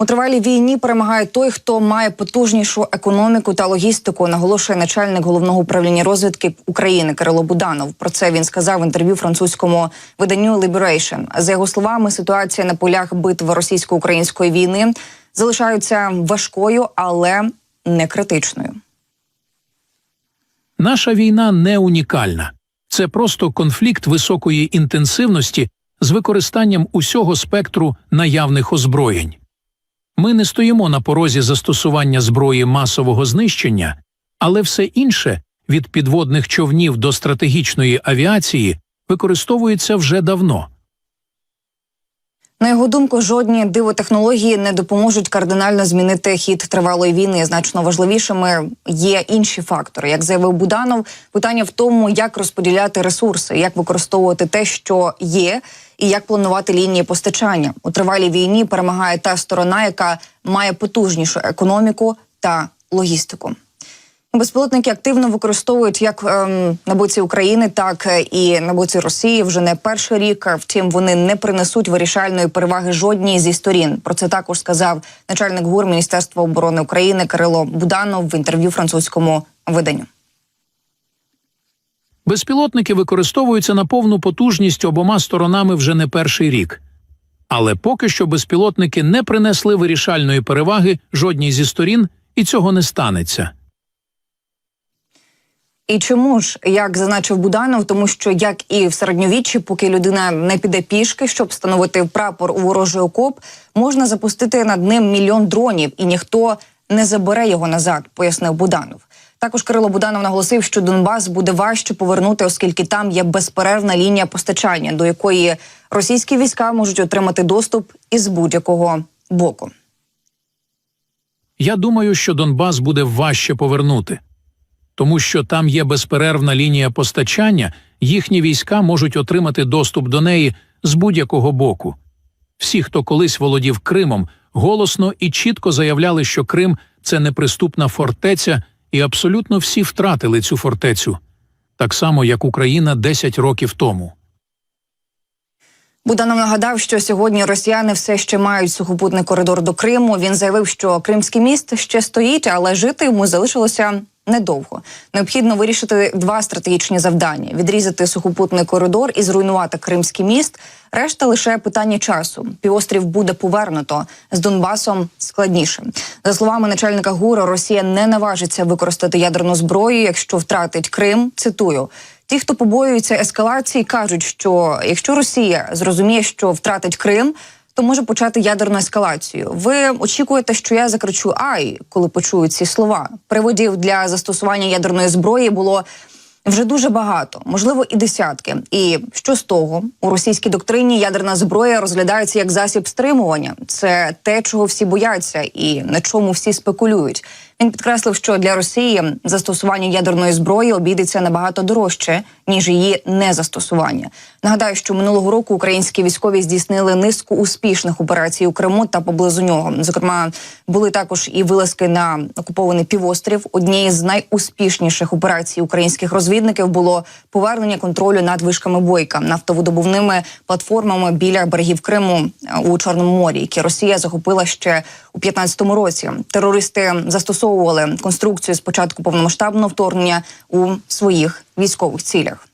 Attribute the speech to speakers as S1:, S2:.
S1: У тривалій війні перемагає той, хто має потужнішу економіку та логістику, наголошує начальник головного управління розвідки України Кирило Буданов. Про це він сказав в інтерв'ю французькому виданню Liberation. За його словами, ситуація на полях битви російсько-української війни залишається важкою, але не критичною.
S2: Наша війна не унікальна. Це просто конфлікт високої інтенсивності з використанням усього спектру наявних озброєнь. Ми не стоїмо на порозі застосування зброї масового знищення, але все інше від підводних човнів до стратегічної авіації використовується вже давно.
S1: На його думку, жодні дивотехнології не допоможуть кардинально змінити хід тривалої війни. Значно важливішими є інші фактори. Як заявив Буданов, питання в тому, як розподіляти ресурси, як використовувати те, що є, і як планувати лінії постачання. У тривалій війні перемагає та сторона, яка має потужнішу економіку та логістику. Безпілотники активно використовують як ем, на боці України, так е, і на боці Росії вже не перший рік. Втім, вони не принесуть вирішальної переваги жодній зі сторін. Про це також сказав начальник ГУР Міністерства оборони України Кирило Буданов в інтерв'ю французькому виданню.
S2: Безпілотники використовуються на повну потужність обома сторонами вже не перший рік. Але поки що безпілотники не принесли вирішальної переваги жодній зі сторін, і цього не станеться.
S1: І чому ж як зазначив Буданов, тому що як і в середньовіччі, поки людина не піде пішки, щоб встановити прапор у ворожий окоп, можна запустити над ним мільйон дронів, і ніхто не забере його назад, пояснив Буданов. Також Кирило Буданов наголосив, що Донбас буде важче повернути, оскільки там є безперервна лінія постачання, до якої російські війська можуть отримати доступ із будь-якого боку.
S2: Я думаю, що Донбас буде важче повернути, тому що там є безперервна лінія постачання, їхні війська можуть отримати доступ до неї з будь-якого боку. Всі, хто колись володів Кримом, голосно і чітко заявляли, що Крим це неприступна фортеця, і абсолютно всі втратили цю фортецю, так само як Україна 10 років тому.
S1: Буданов нагадав, що сьогодні росіяни все ще мають сухопутний коридор до Криму. Він заявив, що Кримський міст ще стоїть, але жити йому залишилося недовго. Необхідно вирішити два стратегічні завдання: відрізати сухопутний коридор і зруйнувати Кримський міст. Решта лише питання часу. Півострів буде повернуто з Донбасом складніше. За словами начальника ГУРу, Росія не наважиться використати ядерну зброю, якщо втратить Крим. Цитую. Ті, хто побоюється ескалації, кажуть, що якщо Росія зрозуміє, що втратить Крим, то може почати ядерну ескалацію. Ви очікуєте, що я закричу Ай, коли почую ці слова. Приводів для застосування ядерної зброї було вже дуже багато, можливо, і десятки. І що з того у російській доктрині ядерна зброя розглядається як засіб стримування. Це те, чого всі бояться, і на чому всі спекулюють. Він підкреслив, що для Росії застосування ядерної зброї обійдеться набагато дорожче ніж її незастосування. Нагадаю, що минулого року українські військові здійснили низку успішних операцій у Криму та поблизу нього. Зокрема, були також і вилазки на окупований півострів. Однією з найуспішніших операцій українських розвідників було повернення контролю над вишками бойка нафтовидобувними платформами біля берегів Криму е, у Чорному морі, які Росія захопила ще у 15-му році. Терористи застосовували конструкцію з початку повномасштабного вторгнення у своїх військових цілях.